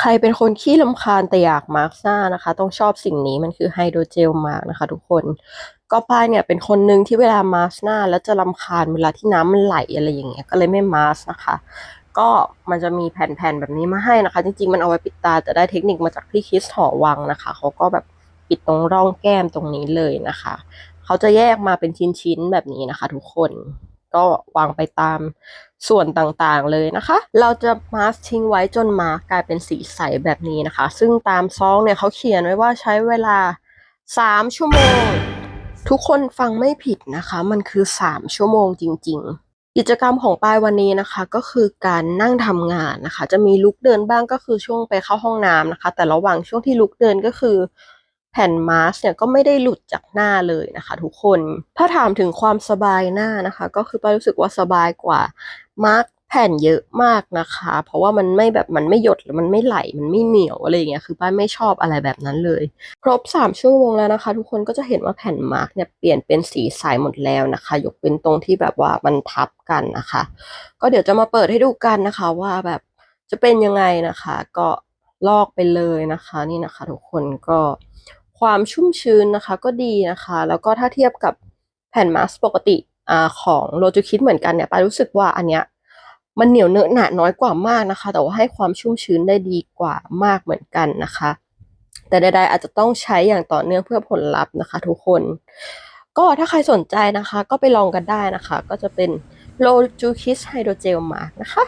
ใครเป็นคนขี้รำคาญแต่อยากมาร์กหน้านะคะ ต้องชอบสิ่งนี้มันคือไฮโดรเจลมาร์กนะคะ ทุกคน ก็ป้ายเนี่ยเป็นคนหนึ่งที่เวลามาร์กหน้า แล้วจะรำคาญเวลาที่น้ำมันไหลอะไรอย่างเงี้ยก็เลยไม่มาร์กนะคะ ก็มันจะมีแผ่นๆแบบนี้มาให้นะคะ จริงๆมันเอาไว้ปิดตาแต่ได้เทคนิคมาจากพี่คิสหอวังนะคะเขาก็แบบปิดตรงร่องแก้มตรงนี้เลยนะคะ เขาจะแยกมาเป็นชิ้นๆแบบนี้นะคะ ทุกคน ก็วางไปตามส่วนต่างๆเลยนะคะ เราจะมาสก์ทิ้งไว้จนมากลายเป็นสีใสแบบนี้นะคะ ซึ่งตามซองเนี่ยเขาเขียนไว้ว่าใช้เวลา 3 ชั่วโมง ทุกคนฟังไม่ผิดนะคะ มันคือ 3 ชั่วโมงจริง ๆกิจกรรมของปายวันนี้นะคะก็คือการนั่งทำงานนะคะ จะมีลุกเดินบ้างก็คือช่วงไปเข้าห้องน้ำนะคะ แต่ระหว่างช่วงที่ลุกเดินก็คือ แผ่นมาสก์เนี่ยก็ไม่ได้หลุดจากหน้าเลยนะคะ ทุกคน ถ้าถามถึงความสบายหน้านะคะ ก็คือป้ายรู้สึกว่าสบายกว่ามาร์กแผ่นเยอะมากนะคะ เพราะว่ามันไม่แบบมันไม่หยดหรือมันไม่ไหลมันไม่เหนียวอะไรอย่างเงี้ยคือป้ายไม่ชอบอะไรแบบนั้นเลย ครบ 3 ชั่วโมงแล้วนะคะ ทุกคนก็จะเห็นว่าแผ่นมาร์กเนี่ยเปลี่ยนเป็นสีใสหมดแล้วนะคะ ยกเป็นตรงที่แบบว่ามันทับกันนะคะ ก็เดี๋ยวจะมาเปิดให้ดูกันนะคะว่าแบบจะเป็นยังไงนะคะ ก็ ลอกไปเลยนะคะ นี่นะคะทุกคนก็ความชุ่มชื้นนะคะก็ดีนะคะ แล้วก็ถ้าเทียบกับแผ่นมาสก์ปกติอของโลจูคิดเหมือนกันเนี่ยปารู้สึกว่าอันเนี้ยมันเหนียวเนอะหนะน้อยกว่ามากนะคะ แต่ว่าให้ความชุ่มชื้นได้ดีกว่ามากเหมือนกันนะคะ แต่ใดๆอาจจะต้องใช้อย่างต่อเนื่องเพื่อผลลัพธ์นะคะ ทุกคน ก็ถ้าใครสนใจนะคะ ก็ไปลองกันได้นะคะ ก็จะเป็นโลจูคิสไฮโดรเจลมาร์กนะคะ